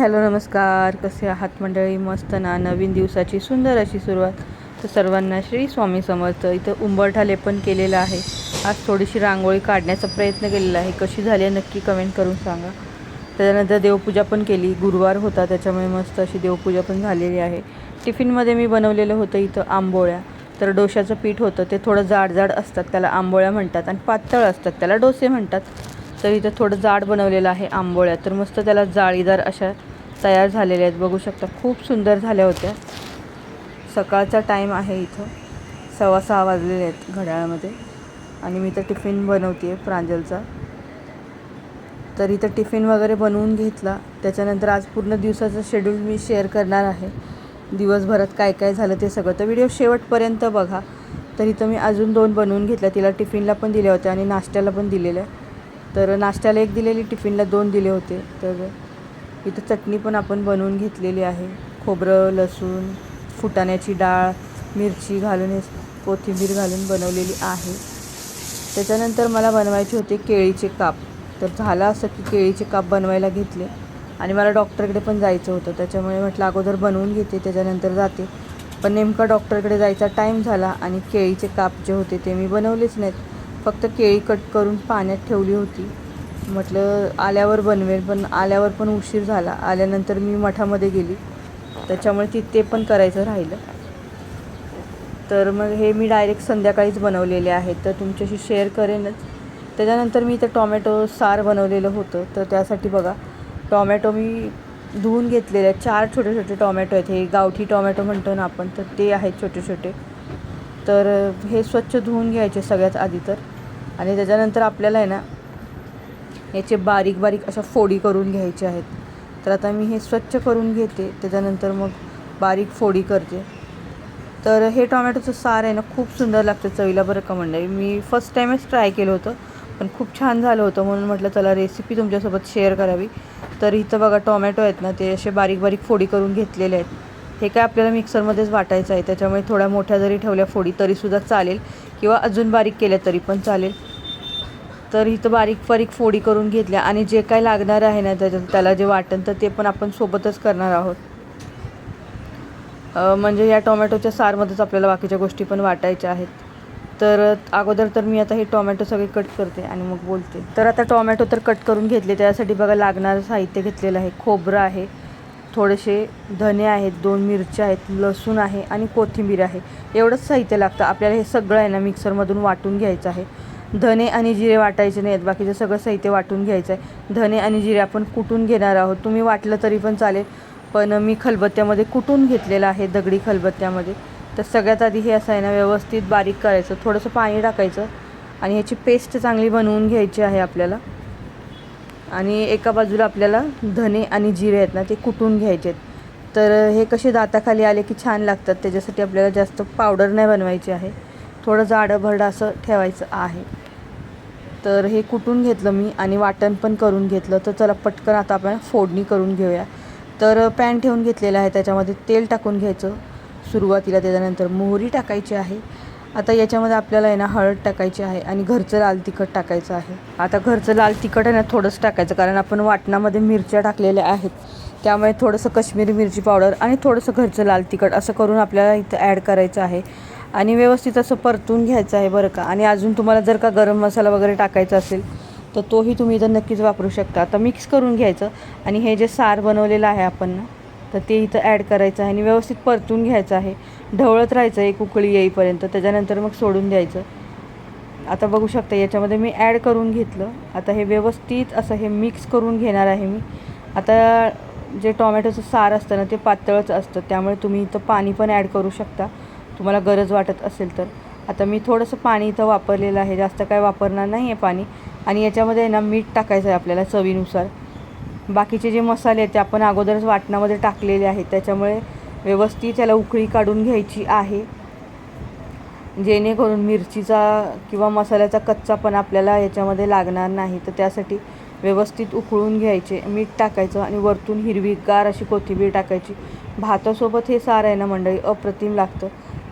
Hello नमस्कार. कसे आहात मंडळी? मस्त ना? नवीन दिवसाची सुंदर अशी सुरुवात. तर सर्वांना श्री स्वामी समर्थ. इथं उंबरठा लेपन केलेलं आहे. आज थोडीशी रांगोळी काढण्याचा प्रयत्न केलेला आहे. कशी झाली आहे नक्की कमेंट करून सांगा. त्याच्यानंतर देवपूजा पण केली. गुरुवार होता त्याच्यामुळे मस्त अशी देवपूजा पण झालेली आहे. टिफिनमध्ये मी बनवलेलं होतं इथं आंबोळ्या. तर डोशाचं पीठ होतं. ते थोडं जाड जाड असतात त्याला आंबोळ्या म्हणतात. आणि पातळ असतात त्याला डोसे म्हणतात. तर इथं थोडं जाड बनवलेलं आहे आंबोळ्या. तर मस्त त्याला जाळीदार अशा तयार झालेल्या आहेत. बघू शकता खूप सुंदर झाल्या होत्या. सकाळचा टाईम आहे इथं. सव्वा सहा वाजलेले आहेत घड्याळामध्ये. आणि मी तर टिफिन बनवते आहे प्रांजलचा. तर इथं टिफिन वगैरे बनवून घेतला. त्याच्यानंतर आज पूर्ण दिवसाचं शेड्यूल मी शेअर करणार आहे. दिवसभरात काय काय झालं ते सगळं. तर व्हिडिओ शेवटपर्यंत बघा. तर इथं मी अजून दोन बनवून घेतल्या. तिला टिफिनला पण दिल्या होत्या आणि नाश्त्याला पण दिलेल्या. तर नाश्त्याला एक दिलेली टिफिनला दोन दिले होते. तर इथं चटणी पण आपण बनवून घेतलेली आहे. खोबरं लसूण फुटाण्याची डाळ मिरची घालून हे कोथिंबीर घालून बनवलेली आहे. त्याच्यानंतर मला बनवायचे होते केळीचे काप. तर झालं असं की केळीचे काप बनवायला घेतले. आणि मला डॉक्टरकडे पण जायचं होतं. त्याच्यामुळे म्हटलं अगोदर बनवून घेते त्याच्यानंतर जाते. पण नेमका डॉक्टरकडे जायचा टाईम झाला आणि केळीचे काप जे होते ते मी बनवलेच नाहीत. फक्त केळी कट करून पाण्यात ठेवली होती. म्हटलं आल्यावर बनवेल पण आल्यावर पण उशीर झाला. आल्यानंतर मी मठामध्ये गेली. त्याच्यामुळे ती ते पण करायचं राहिलं. तर मग हे मी डायरेक्ट संध्याकाळीच बनवलेले आहेत. तर तुमच्याशी शेअर करेनच. त्याच्यानंतर मी इथं टॉमॅटो सार बनवलेलं होतं. तर त्यासाठी बघा टॉमॅटो मी धुवून घेतलेले आहेत. चार छोटे छोटे टॉमॅटो आहेत. हे गावठी टॉमॅटो म्हणतो ना आपण तर ते आहेत छोटे छोटे. तर हे स्वच्छ धुवून घ्यायचे सगळ्यात आधी तर. आणि त्याच्यानंतर आपल्याला आहे ना याचे बारीक बारीक अशा फोडी करून घ्यायच्या आहेत. तर आता मी हे स्वच्छ करून घेते. त्याच्यानंतर मग बारीक फोडी करते. तर हे टोमॅटोचं सार आहे ना खूप सुंदर लागतं चवीला बरं का मंडळी. मी फर्स्ट टाईमच ट्राय केलं होतं पण खूप छान झालं होतं म्हणून म्हटलं चला रेसिपी तुमच्यासोबत शेअर करावी. तर इथं बघा टोमॅटो आहेत ना ते असे बारीक बारीक फोडी करून घेतलेले आहेत. हे काय आपल्याला मिक्सरमध्येच वाटायचं आहे. त्याच्यामुळे थोड्या मोठ्या जरी ठेवल्या फोडी तरीसुद्धा चालेल किंवा अजून बारीक केल्या तरी पण चालेल. तर इथं बारीक बारीक फोडी करून घेतल्या आणि जे काय लागणार आहे ना त्याच्यात त्याला जे वाटण तर ते पण आपण सोबतच करणार आहोत. म्हणजे या टोमॅटोच्या सारमध्येच आपल्याला बाकीच्या गोष्टी पण वाटायच्या आहेत. तर अगोदर तर मी आता हे टोमॅटो सगळे कट करते आणि मग बोलते. तर आता टोमॅटो तर कट करून घेतले त्यासाठी बघा लागणारं साहित्य घेतलेलं आहे. खोबरं आहे थोडेसे धने आहेत दोन मिरच्या आहेत लसूण आहे आणि कोथिंबीर आहे. एवढंच साहित्य लागतं. आपल्याला हे सगळं आहे ना मिक्सरमधून वाटून घ्यायचं आहे. धने आणि जिरे वाटायचे नाहीत. बाकीचं सगळं साहित्य वाटून घ्यायचं आहे धने आणि जिरे आपण कुटून घेणार आहोत? तुम्ही वाटलं तरी पण चालेल. पण मी खलबत्त्यामध्ये कुटून घेतलेलं आहे? दगडी खलबत्त्यामध्ये. तर सगळ्यात आधी हे असं आहे ना व्यवस्थित बारीक करायचं. थोडंसं पाणी टाकायचं. आणि ह्याची पेस्ट चांगली बनवून घ्यायची आहे आपल्याला. आणि एका बाजूला आपल्याला धने आणि जिरे आहेत ना ते कुटून घ्यायचे आहेत तर हे कसे दाताखाली आले की छान लागतात त्याच्यासाठी आपल्याला जास्त पावडर नाही बनवायची आहे. थोडं जाडं भरडं असं ठेवायचं आहे. तर हे कुटून घेतलं मी आणि वाटण पण करून घेतलं. तर चला पटकन आता आपण फोडणी करून घेऊया. तर पॅन ठेवून घेतलेलं आहे त्याच्यामध्ये तेल टाकून घ्यायचं. सुरुवातीला त्याच्यानंतर मोहरी टाकायची आहे. आता याच्यामध्ये आपल्याला आहे ना हळद टाकायची आहे आणि घरचं लाल तिखट टाकायचं आहे. आता घरचं लाल तिखट आहे ना थोडंसं टाकायचं कारण आपण वाटणामध्ये मिरच्या टाकलेल्या आहेत. त्यामुळे थोडंसं कश्मीरी मिरची पावडर आणि थोडंसं घरचं लाल तिखट असं करून आपल्याला इथं ॲड करायचं आहे. आणि व्यवस्थित असं परतून घ्यायचं आहे बरं का. आणि अजून तुम्हाला जर का गरम मसाला वगैरे टाकायचा असेल तर तोही तुम्ही इथं नक्कीच वापरू शकता. आता मिक्स करून घ्यायचं आणि हे जे सार बनवलेलं आहे आपण ना तर ते इथं ॲड करायचं आहे आणि व्यवस्थित परतून घ्यायचं आहे. ढवळत राहायचं एक उकळी येईपर्यंत त्याच्यानंतर मग सोडून द्यायचं. आता बघू शकता याच्यामध्ये मी ॲड करून घेतलं. आता हे व्यवस्थित असं हे मिक्स करून घेणार आहे मी. आता जे टॉमॅटोचं सार असतं ना ते पातळच असतं. त्यामुळे तुम्ही इथं पाणी पण ॲड करू शकता. तुम्हाला गरज वाटत असेल तर. आता मी थोडंसं पाणी इथं वापरलेलं आहे. जास्त काय वापरणार नाही आहे पाणी. आणि याच्यामध्ये आहे ना मीठ टाकायचं आहे आपल्याला चवीनुसार. बाकीचे जे मसाले आहेत ते आपण अगोदरच वाटणामध्ये टाकलेले आहेत. त्याच्यामुळे व्यवस्थित त्याला उकळी काढून घ्यायची आहे. जेणेकरून मिरचीचा किंवा मसाल्याचा कच्चा पण आपल्याला याच्यामध्ये लागणार नाही. तर त्यासाठी व्यवस्थित उकळून घ्यायचे. मीठ टाकायचं आणि वरतून हिरवीगार अशी कोथिंबीर टाकायची. भातासोबत हे सार आहे ना मंडळी अप्रतिम लागतं.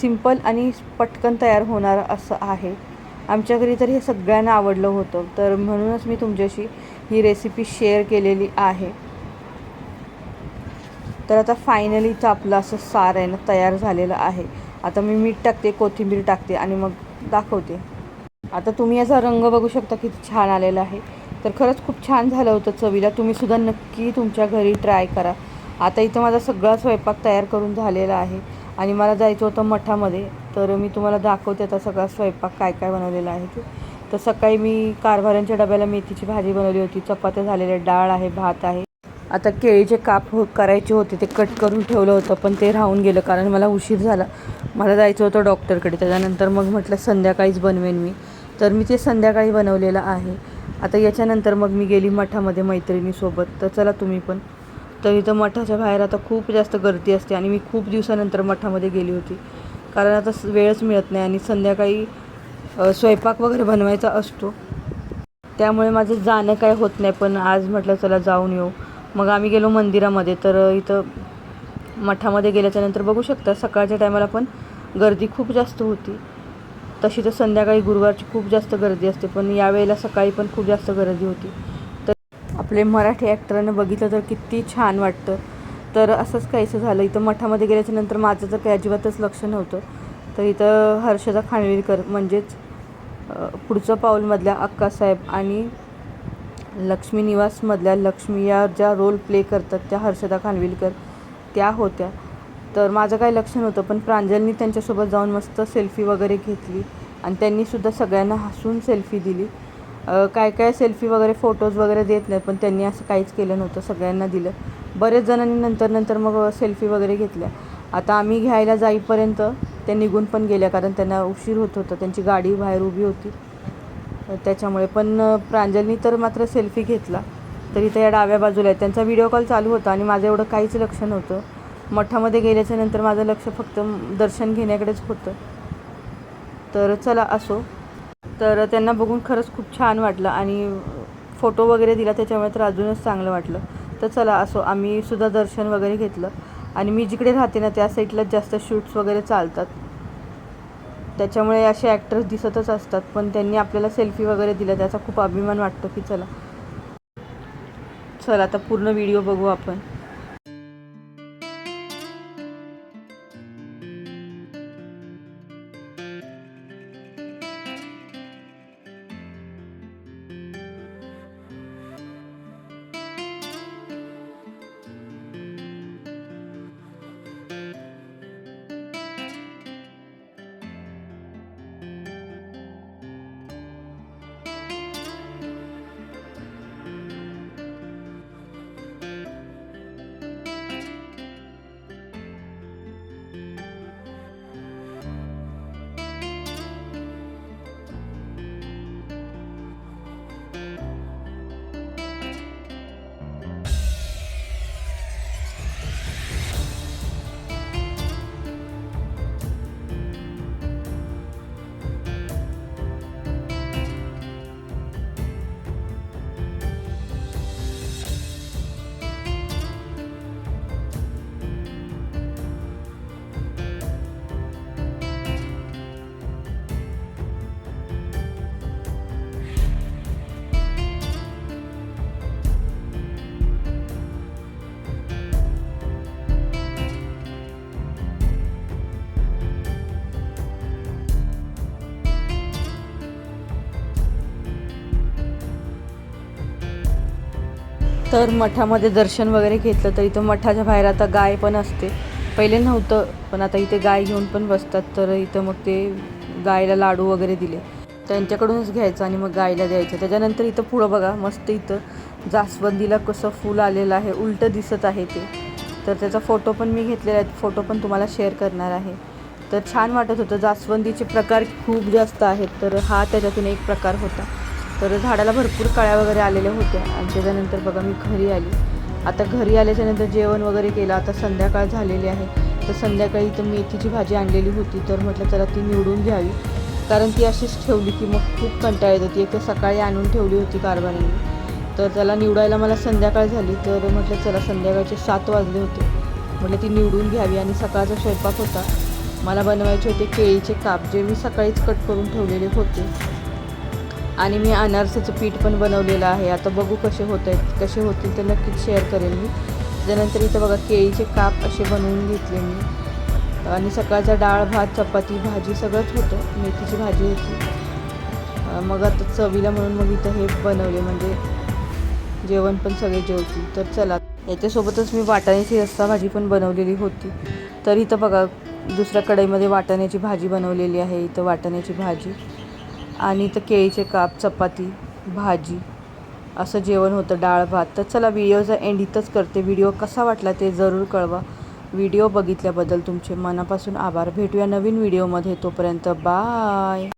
सिंपल आणि पटकन तयार होणार असं आहे. आमच्या घरी तर हे सगळ्यांना आवडलं होतं. तर म्हणूनच मी तुमच्याशी ही रेसिपी शेअर केलेली आहे. तर आता फायनली तर आपलं असं सार आहे ना तयार झालेलं आहे. आता मी मीठ टाकते कोथिंबीर टाकते आणि मग दाखवते. आता तुम्ही याचा रंग बघू शकता किती छान आलेला आहे. तर खरंच खूप छान झालं होतं चवीला. तुम्हीसुद्धा नक्की तुमच्या घरी ट्राय करा. आता इथं माझा सगळा स्वयंपाक तयार करून झालेला आहे. आणि मला जायचं होतं मठामध्ये. तर मी तुम्हाला दाखवते आता सगळा स्वयंपाक काय काय बनवलेला आहे ते. तर सकाळी मी कारभाऱ्यांच्या डब्याला मेथीची भाजी बनवली होती. चपात्या झालेल्या डाळ आहे भात आहे. आता केळीचे काप हो करायचे होते ते कट करून ठेवलं होतं पण ते राहून गेलं कारण मला उशीर झाला. मला जायचं होतं डॉक्टरकडे. त्याच्यानंतर मग म्हटलं संध्याकाळीच बनवेन मी. तर मी ते संध्याकाळी बनवलेलं आहे. आता याच्यानंतर मग मी गेली मठामध्ये मैत्रिणीसोबत. तर चला तुम्ही पण तर इथं मठाच्या बाहेर आता खूप जास्त गर्दी असते आणि मी खूप दिवसानंतर मठामध्ये गेली होती. कारण आता स- वेळच मिळत नाही आणि संध्याकाळी स्वयंपाक वगैरे बनवायचा असतो. त्यामुळे माझं जाणं काय होत नाही पण आज म्हटलं चला जाऊन येऊ. मग आम्ही गेलो मंदिरामध्ये तर इथं मठामध्ये गेल्याच्यानंतर बघू शकता सकाळच्या टायमाला पण गर्दी खूप जास्त होती. तशी तर संध्याकाळी गुरुवारची खूप जास्त गर्दी असते पण यावेळेला सकाळी पण खूप जास्त गर्दी होती. आपले मराठी ॲक्टरांना बघितलं तर किती छान वाटतं. तर असंच काहीसं झालं. इथं मठामध्ये गेल्याच्यानंतर माझं तर काही अजिबातच लक्ष नव्हतं. तर इथं हर्षदा खानविलकर म्हणजेच पुढचं पाऊलमधल्या अक्कासाहेब आणि लक्ष्मी निवासमधल्या लक्ष्मी या ज्या रोल प्ले करतात त्या हर्षदा खानविलकर त्या होत्या. तर माझं काही लक्ष नव्हतं पण प्रांजलनी त्यांच्यासोबत जाऊन मस्त सेल्फी वगैरे घेतली. आणि त्यांनीसुद्धा सगळ्यांना हसून सेल्फी दिली. काय काय सेल्फी वगैरे फोटोज वगैरे देत नाहीत पण त्यांनी असं काहीच केलं नव्हतं सगळ्यांना दिलं. बरेच जणांनी नंतर नंतर मग सेल्फी वगैरे घेतल्या. आता आम्ही घ्यायला जाईपर्यंत त्या निघून पण गेल्या कारण त्यांना उशीर होत होता. त्यांची गाडी बाहेर उभी होती. त्याच्यामुळे पण प्रांजलनी तर मात्र सेल्फी घेतला. तर त्या या डाव्या बाजूला आहे त्यांचा व्हिडिओ कॉल चालू होता आणि माझं एवढं काहीच लक्ष नव्हतं. मठामध्ये गेल्याच्यानंतर माझं लक्ष फक्त दर्शन घेण्याकडेच होतं. तर चला असो. तर त्यांना बघून खरंच खूप छान वाटलं आणि फोटो वगैरे दिला त्याच्यामुळे तर अजूनच चांगलं वाटलं. तर चला असो आम्ही सुद्धा दर्शन वगैरे घेतलं. आणि मी जिकडे राहते ना त्या साईडला जास्त शूट्स वगैरे चालतात. त्याच्यामुळे असे ॲक्टर्स दिसतच असतात पण त्यांनी आपल्याला सेल्फी वगैरे दिला त्याचा खूप अभिमान वाटतो की चला. चला आता पूर्ण व्हिडिओ बघू आपण. तर मठामध्ये दर्शन वगैरे घेतलं तर इथं मठाच्या बाहेर आता गाय पण असते. पहिले नव्हतं पण आता इथे गाय घेऊन पण बसतात. तर इथं मग ते गायला लाडू वगैरे दिले. त्यांच्याकडूनच घ्यायचं आणि मग गायला द्यायचं. त्याच्यानंतर इथं पुढं बघा मस्त इथं जास्वंदीला कसं फूल आलेलं आहे उलटं दिसत आहे ते. तर त्याचा फोटो पण मी घेतलेला आहे. फोटो पण तुम्हाला शेअर करणार आहे. तर छान वाटत होतं. जास्वंदीचे प्रकार खूप जास्त आहेत. तर हा त्याच्यातून एक प्रकार होता. तर झाडाला भरपूर कळ्या वगैरे आलेल्या होत्या. आणि त्याच्यानंतर बघा मी घरी आली. आता घरी आल्याच्यानंतर जेवण वगैरे केलं. आता संध्याकाळ झालेली आहे. तर संध्याकाळी तर मेथीची भाजी आणलेली होती. तर म्हटलं चला ती निवडून घ्यावी. कारण ती अशीच ठेवली की मग खूप कंटाळ येत. होती एक तर सकाळी आणून ठेवली होती कारभारीने. तर त्याला निवडायला मला संध्याकाळ झाली. तर म्हटलं चला संध्याकाळचे सात वाजले होते. म्हटलं ती निवडून घ्यावी. आणि सकाळचा स्वयंपाक होता. मला बनवायचे होते केळीचे काप जे मी सकाळीच कट करून ठेवलेले होते. आणि मी अनारसाचं पीठ पण बनवलेलं आहे. आता बघू कसे होत आहेत कसे होतील ते नक्कीच शेअर करेन मी. त्यानंतर इथं बघा केळीचे काप असे बनवून घेतले मी. आणि सकाळचा डाळ भात चपाती भाजी सगळंच होतं. मेथीची भाजी होती. मग आता चवीला म्हणून मग इथं हे बनवले म्हणजे जेवण पण सगळे जेवतील. तर चला. याच्यासोबतच मी वाटाण्याची रस्सा भाजी पण बनवलेली होती. तर इथं बघा दुसऱ्या कढईमध्ये वाटाण्याची भाजी बनवलेली आहे. इथं वाटाण्याची भाजी. आणि इथं केळीचे काप चपाती भाजी असं जेवण होतं डाळ भात. तर चला व्हिडिओचा एंड इथंच करते. व्हिडिओ कसा वाटला ते जरूर कळवा. व्हिडिओ बघितल्याबद्दल तुमचे मनापासून आभार. भेटूया नवीन व्हिडिओमध्ये तोपर्यंत बाय